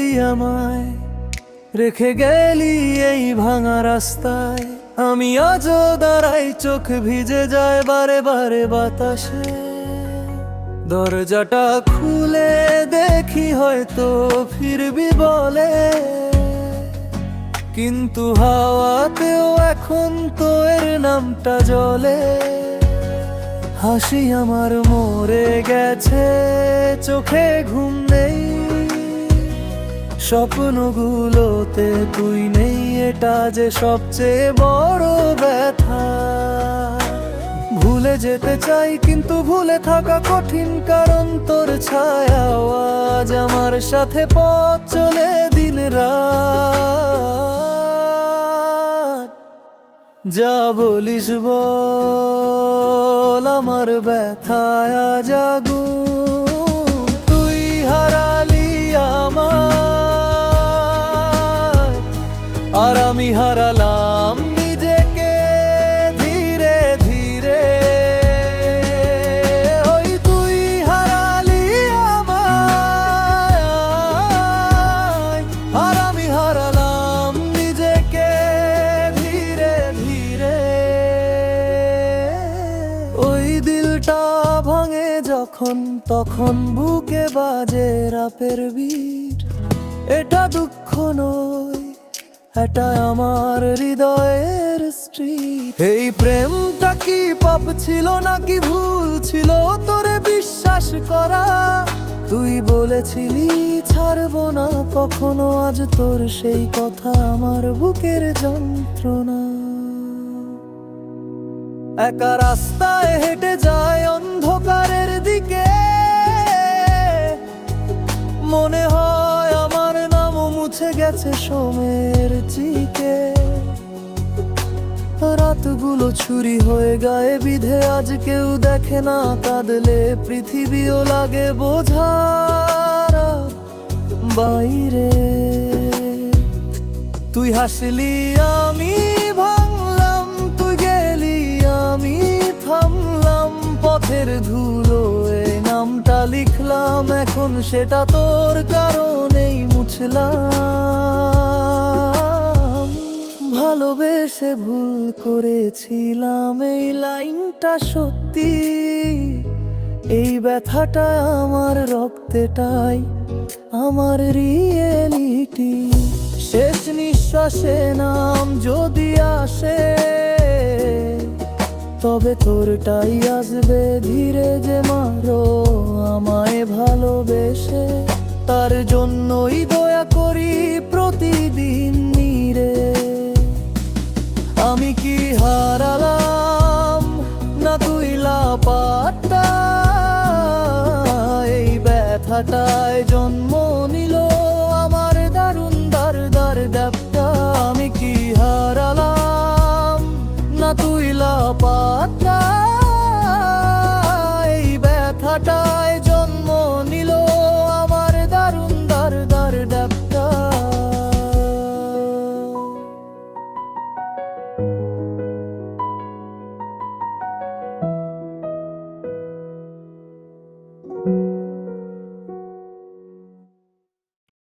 আমায়, রেখে গেলি এই ভাঙা রাস্তায়। আমি আজও দাঁড়াই, চোখ ভিজে যায় বারে বারে বাতাসে। দরজাটা খুলে দেখি হয়তো ফিরবি বলে। কিন্তু হাওয়াতেও এখন তো এর নামটা জলে। হাসি আমার মরে গেছে, চোখে ঘুম নেই। স্বপ্নগুলোতে তুই নেই এটা যে সবচেয়ে বড় ব্যথা। ভুলে যেতে চাই, কিন্তু ভুলে থাকা কঠিন কারণ তোর ছায়া। আজ আমার সাথে পথ চলে দিন রাত। যা বলিস বল আমার ব্যথায় জাগু আর আমি হারালাম নিজেকে ধীরে ধীরে। ওই তুই হারালি আমায়। আর আমি হারালাম নিজেকে ধীরে ধীরে। ওই দিলটা ভাঙে যখন, তখন বুকে বাজে রাপের বিট এটা দুঃখ নয় এটা আমার হৃদয়ের স্ট্রিট এই প্রেমটা কি পাপ ছিল নাকি ভুল ছিল? তোরে বিশ্বাস করা। তুই বলেছিলি, ছাড়বো না। কখনো আজ তোর সেই কথা আমার বুকের যন্ত্রণা। একা রাস্তায় হেঁটে যায় অন্ধকারের দিকে। মনে হয় মুছে গেছে সোমের চিকে রাতগুলো ছুরি হয়ে গায়ে বিধে, আজ কেউ দেখে না কাঁদলে পৃথিবীও লাগে বোঝার বাইরে। তুই হাসলি, আমি ভাঙলাম, তুই গেলি, আমি থামলাম, পথের ধুলো নামটা লিখলাম, এখন সেটা তোর কারণেই মুছলাম। ভালোবেসে ভুল করেছিলাম, এই লাইনটা সত্যি। এই ব্যথাটা আমার রক্তেটাই আমার রিয়েলিটি শেষ নিঃশ্বাসে নাম যদি আসে, তবে তোরটাই আসবে ধীরে যে মারো আমায় ভালোবেসে। তার জন্য